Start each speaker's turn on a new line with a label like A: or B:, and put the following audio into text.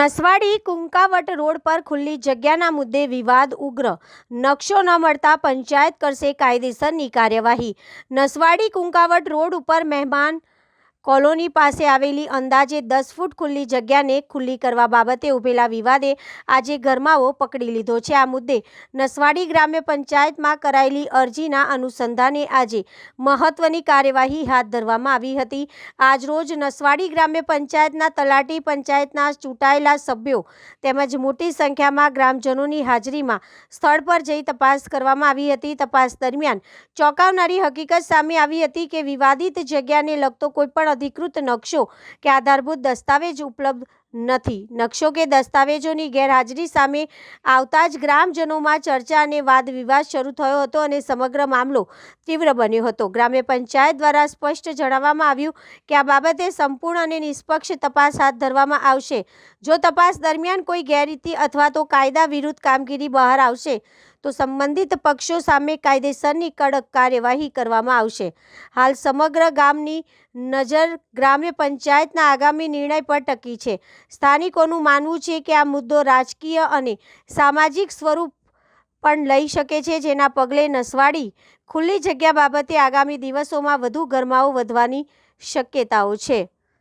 A: Naswadi કુંકાવટ road પર ખુલ્લી જગ્યાના મુદ્દે વિવાદ ઉગ્ર. નકશો ન મળતા પંચાયત કરશે કાયદેસરની કાર્યવાહી. નસવાડી કુંકાવટ રોડ ઉપર મહેમાન કોલોની પાસે આવેલી અંદાજે દસ ફૂટ ખુલ્લી જગ્યાને ખુલ્લી કરવા બાબતે ઉભેલા વિવાદે આજે ગરમાવો પકડી લીધો છે. આ મુદ્દે નસવાડી ગ્રામ્ય પંચાયતમાં કરાયેલી અરજીના અનુસંધાને આજે મહત્વની કાર્યવાહી હાથ ધરવામાં આવી હતી. આજરોજ નસવાડી ગ્રામ્ય પંચાયતના તલાટી પંચાયતના ચૂંટાયેલા સભ્યો તેમજ મોટી સંખ્યામાં ગ્રામજનોની હાજરીમાં સ્થળ પર જઈ તપાસ કરવામાં આવી હતી. તપાસ દરમિયાન ચોંકાવનારી હકીકત સામે આવી હતી કે વિવાદિત જગ્યાને લગતો કોઈપણ અધિકૃત નકશો કે આધારભૂત દસ્તાવેજ ઉપલબ્ધ નથી. નકશો કે દસ્તાવેજોની ગેરહાજરી સામે આવતા જ ગ્રામજનોમાં ચર્ચા અને વાદ વિવાદ શરૂ થયો હતો અને સમગ્ર મામલો તીવ્ર બન્યો હતો. ગ્રામ્ય પંચાયત દ્વારા સ્પષ્ટ જણાવવામાં આવ્યું કે આ બાબતે સંપૂર્ણ અને નિષ્પક્ષ તપાસ હાથ ધરવામાં આવશે. જો તપાસ દરમિયાન કોઈ ગેરરીતિ અથવા તો કાયદા વિરુદ્ધ કામગીરી બહાર આવશે તો સંબંધિત પક્ષો સામે કાયદેસરની કડક કાર્યવાહી કરવામાં આવશે. હાલ સમગ્ર ગામની નજર ગ્રામ્ય પંચાયતના આગામી નિર્ણય પર ટકી છે. સ્થાનિકોનું માનવું છે કે આ મુદ્દો રાજકીય અને સામાજિક સ્વરૂપ પણ લઈ શકે છે, જેના પગલે નસવાડી ખુલ્લી જગ્યા બાબતે આગામી દિવસોમાં વધુ ગરમાવો વધવાની શક્યતાઓ છે.